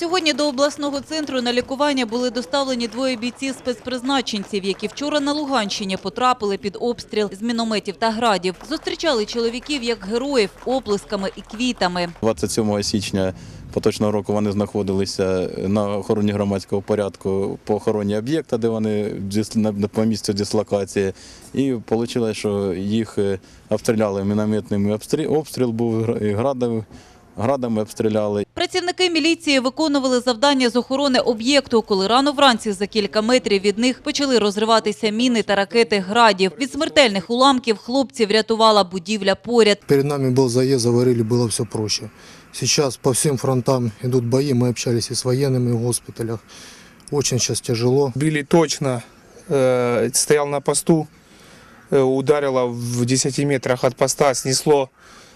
Сьогодні до обласного центру на лікування були доставлені двоє бійців спецпризначенців, які вчора на Луганщині потрапили під обстріл з мінометів та градів. Зустрічали чоловіків як героїв оплесками і квітами. 27 січня поточного року вони знаходилися на охороні громадського порядку по охороні об'єкта, де вони по місцю дислокації. І вийшло, що їх е, обстріляли мінометними обстріл, обстріл був гра- і градами, градами обстріляли. Працівники міліції виконували завдання з охорони об'єкту, коли рано вранці за кілька метрів від них почали розриватися міни та ракети градів. Від смертельних уламків хлопців рятувала будівля поряд. Перед нами был заезд, заварили, было все проще. Сейчас по всем фронтам идут бои, мы общались и с военными в госпиталях. Очень сейчас тяжело. Били точно, э, стоял на посту, э, ударило в 10 метрах от поста, снесло.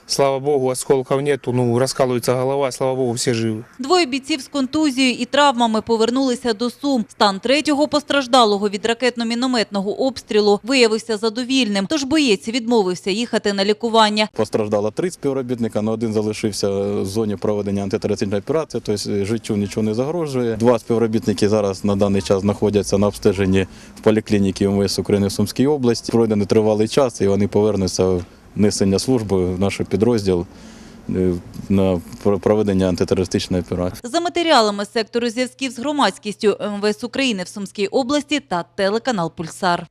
Слава богу, осколков нету, ну, раскалывается голова, слава богу, все живы. Двоє бійців з контузією і травмами повернулися до Сум. Стан третього постраждалого від ракетно-мінометного обстрілу виявився задовільним, тож боєць відмовився їхати на лікування. Постраждало три співробітника, але один залишився в зоні проведення антитерористичної операції, тобто життю нічого не загрожує. Два співробітники зараз на даний час знаходяться на обстеженні в поліклініці МВС України в Сумській області. Пройдений тривалий час і вони повернуться несення служби в наш підрозділ е, на проведення антитерористичної операції. За матеріалами сектору зв'язків з громадськістю МВС України в Сумській області та телеканал Пульсар.